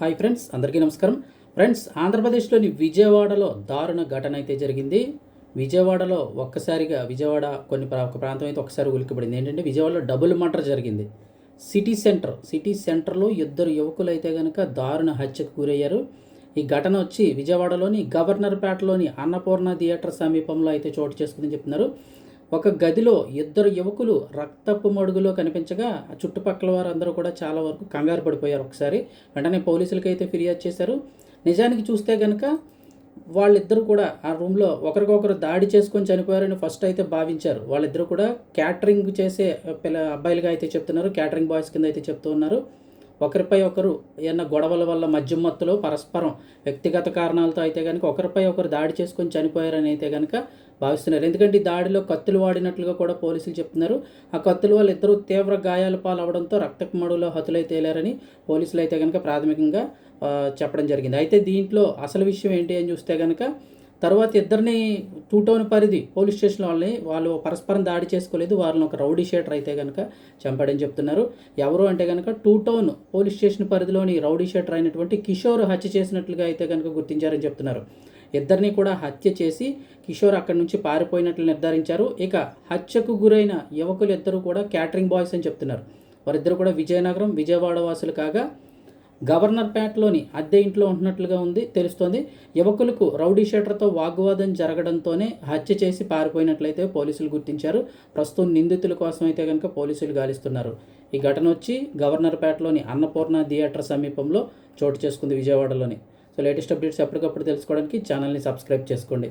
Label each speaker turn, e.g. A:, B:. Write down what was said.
A: Hi friends అందరికీ నమస్కారం. Friends ఆంధ్రప్రదేశ్లోని విజయవాడలో దారుణ ఘటన అయితే జరిగింది. విజయవాడలో ఒక్కసారిగా విజయవాడ కొన్ని ప్రా- ఒక ప్రాంతం అయితే ఒకసారి ఉలికిపడింది ఏంటంటే విజయవాడలో డబుల్ మర్డర్ జరిగింది. సిటీ సెంటర్ సిటీ సెంటర్లో ఇద్దరు యువకులు అయితే కనుక దారుణ హత్యకు గురయ్యారు. ఈ ఘటన వచ్చి విజయవాడలోని గవర్నర్పేటలోని అన్నపూర్ణ థియేటర్ సమీపంలో అయితే చోటు చేసుకుందని చెప్తున్నారు. ఒక గదిలో ఇద్దరు యువకులు రక్తపు మడుగులో కనిపించగా ఆ చుట్టుపక్కల వారందరూ కూడా చాలా వరకు కంగారు పడిపోయారు ఒకసారి. వెంటనే పోలీసులకి అయితే ఫిర్యాదు చేశారు. నిజానికి చూస్తే కనుక వాళ్ళిద్దరూ కూడా ఆ రూమ్లో ఒకరికొకరు దాడి చేసుకొని చనిపోయారని ఫస్ట్ అయితే భావించారు. వాళ్ళిద్దరూ కూడా క్యాటరింగ్ చేసే పిల్ల అబ్బాయిలుగా అయితే చెప్తున్నారు. క్యాటరింగ్ బాయ్స్ కింద అయితే చెప్తూ ఉన్నారు. ఒకరిపై ఒకరు ఏమన్నా గొడవల వల్ల మధ్యమత్తులో పరస్పరం వ్యక్తిగత కారణాలతో అయితే కనుక ఒకరిపై ఒకరు దాడి చేసుకొని చనిపోయారని అయితే కనుక భావిస్తున్నారు. ఎందుకంటే ఈ దాడిలో కత్తులు వాడినట్లుగా కూడా పోలీసులు చెప్తున్నారు. ఆ కత్తుల వల్ల ఇద్దరు తీవ్ర గాయాల పాలవడంతో రక్తకుమడులో హతులై తేలారని పోలీసులు అయితే కనుక ప్రాథమికంగా చెప్పడం జరిగింది. అయితే దీంట్లో అసలు విషయం ఏంటి అని చూస్తే కనుక తర్వాత ఇద్దరిని టూ టౌన్ పరిధి పోలీస్ స్టేషన్ వాళ్ళని వాళ్ళు పరస్పరం దాడి చేసుకోలేదు వాళ్ళని ఒక రౌడీ షేటర్ అయితే కనుక చంపాడని చెప్తున్నారు. ఎవరు అంటే కనుక టూ టౌన్ పోలీస్ స్టేషన్ పరిధిలోని రౌడీ షేటర్ అయినటువంటి కిషోర్ హత్య చేసినట్లుగా అయితే కనుక గుర్తించారని చెప్తున్నారు. ఇద్దరిని కూడా హత్య చేసి కిషోర్ అక్కడి నుంచి పారిపోయినట్లు నిర్ధారించారు. ఇక హత్యకు గురైన యువకులు ఇద్దరు కూడా క్యాటరింగ్ బాయ్స్ అని చెప్తున్నారు. వారిద్దరు కూడా విజయనగరం విజయవాడ వాసులు కాగా గవర్నర్పేటలోని అద్దె ఇంట్లో ఉంటున్నట్లుగా ఉంది తెలుస్తోంది. యువకులకు రౌడీ షీటర్తో వాగ్వాదం జరగడంతోనే హత్య చేసి పారిపోయినట్లయితే పోలీసులు గుర్తించారు. ప్రస్తుతం నిందితుల కోసం అయితే కనుక పోలీసులు గాలిస్తున్నారు. ఈ ఘటన వచ్చి గవర్నర్పేటలోని అన్నపూర్ణ థియేటర్ సమీపంలో చోటు చేసుకుంది విజయవాడలోని. సో లేటెస్ట్ అప్డేట్స్ ఎప్పటికప్పుడు తెలుసుకోవడానికి ఛానల్ని సబ్స్క్రైబ్ చేసుకోండి.